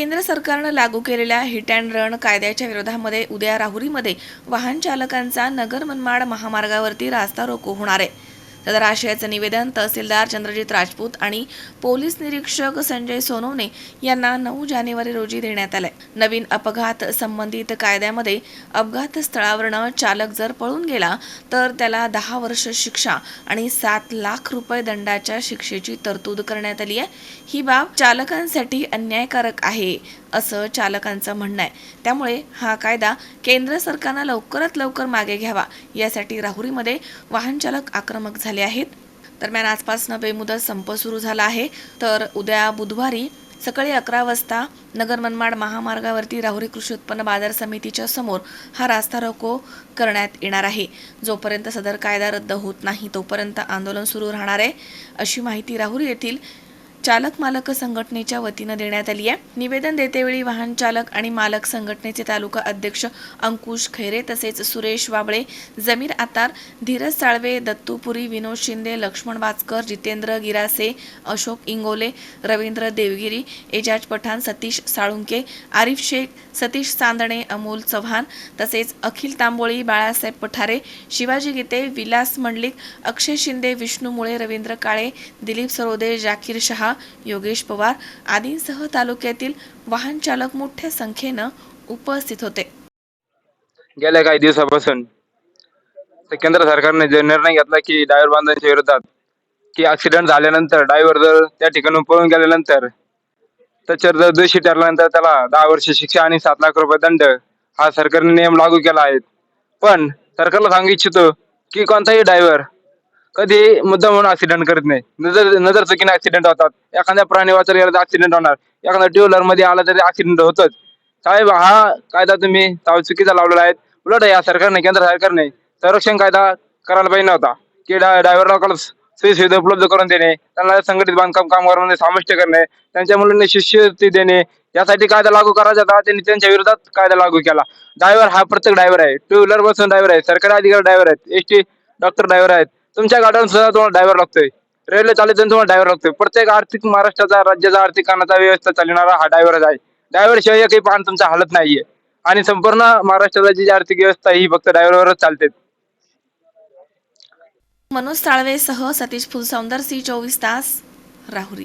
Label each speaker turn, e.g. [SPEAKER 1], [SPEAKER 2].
[SPEAKER 1] केंद्र सरकारनं लागू केलेल्या हिट अँड रन कायद्याच्या विरोधामध्ये उद्या राहुरीमध्ये वाहन चालकांचा नगर मनमाड महामार्गावरती रास्ता रोको होणार आहे. सदर आशयाचं निवेदन तहसीलदार चंद्रजित राजपूत आणि पोलीस निरीक्षक संजय सोनवणे यांना नऊ जानेवारी रोजी देण्यात आलंय. नवीन अपघात संबंधित कायद्यामध्ये अपघात स्थळावरनं चालक जर पळून गेला तर त्याला दहा वर्ष शिक्षा आणि सात लाख रुपये दंडाच्या शिक्षेची तरतूद करण्यात आली आहे. ही बाब चालकांसाठी अन्यायकारक आहे असं चालकांचं म्हणणं आहे. त्यामुळे हा कायदा केंद्र सरकारनं लवकरात लवकर मागे घ्यावा. यासाठी राहुरीमध्ये वाहन चालक आक्रमक झाले. झाले आहेत. दरम्यान आजपासनं बेमुदत संप सुरू झाला आहे. तर उद्या बुधवारी सकाळी अकरा वाजता नगर मनमाड महामार्गावरती राहुरी कृषी उत्पन्न बाजार समितीच्या समोर हा रास्ता रोको करण्यात येणार आहे. जोपर्यंत सदर कायदा रद्द होत नाही तोपर्यंत आंदोलन सुरू राहणार आहे अशी माहिती राहुरी येथील चालक मालक संघटनेच्या वतीनं देण्यात आली आहे. निवेदन देतेवेळी वाहन चालक आणि मालक संघटनेचे तालुका अध्यक्ष अंकुश खैरे तसेच सुरेश वाबळे जमीर आतार धीरज साळवे दत्तूपुरी विनोद शिंदे लक्ष्मण वाचकर जितेंद्र गिरासे अशोक इंगोले रवींद्र देवगिरी एजाज पठाण सतीश साळुंके आरिफ शेख सतीश चांदणे अमोल चव्हाण तसेच अखिल तांबोळी बाळासाहेब पठारे शिवाजी गीते विलास मंडलिक अक्षय शिंदे विष्णू मुळे रवींद्र काळे दिलीप सरोदे जाकीर शहा योगेश पवार आदींसह तालुक्यातील वाहन चालक मोठ्या संख्येनं उपस्थित होते.
[SPEAKER 2] गेल्या काही दिवसापासून केंद्र सरकारने जो निर्णय घेतला की ड्रायव्हर बांधवांच्या विरोधात की ऍक्सिडेंट झाल्यानंतर ड्रायव्हर जर त्या ठिकाणून पळून गेल्यानंतर त्याच्यावर जर दोषी ठरल्यानंतर त्याला दहा वर्ष शिक्षा आणि सात लाख रुपये दंड हा सरकारने नियम लागू केला आहे. पण सरकारला सांगू इच्छितो की कोणताही ड्रायव्हर कधी मुद्दा म्हणून ऍक्सिडेंट करत नाही. नजर नजर चुकीने ऍक्सिडेंट होतात. एखाद्या प्राणी वाचर गेला ऍक्सिडेंट होणार. एखादा टू व्हीलरमध्ये आला तरी ऍक्सिडेंट होतच. साहेब हा कायदा तुम्ही ताव चुकीचा लावलेला आहे. उलट या सरकारने केंद्र सरकारने संरक्षण कायदा करायला पाहिजे नव्हता. की ड्रायव्हर लोकांना सोयी सुविधा उपलब्ध करून देणे त्यांना संघटित बांधकाम कामगारांमध्ये समाविष्ट करणे त्यांच्या मुलांना शिष्यवृत्ती देणे यासाठी कायदा लागू करायचा होता. त्यांनी त्यांच्या विरोधात कायदा लागू केला. ड्रायव्हर हा प्रत्येक ड्रायव्हर आहे. टू व्हीलर बसून ड्रायव्हर आहे. सरकारी अधिकारी ड्रायव्हर आहेत. एस टी डॉक्टर ड्रायव्हर आहेत. तुमच्या गाड्यावर सुद्धा तुम्हाला ड्रायव्हर लागतोय. रेल्वे चालवताना तुम्हाला ड्रायव्हर लागतोय. प्रत्येक आर्थिक महाराष्ट्राचा राज्याचा आर्थिक कानाचा व्यवस्था चालणारा हा ड्रायव्हरच आहे. ड्रायव्हर शिवाय काही पान तुमचा हालत नाहीये. आणि संपूर्ण महाराष्ट्राची जी आर्थिक व्यवस्था ही फक्त ड्रायव्हरवरच चालते.
[SPEAKER 1] मनोज साळवेसह सतीश फुलसौंदर सी चोवीस तास राहुरी.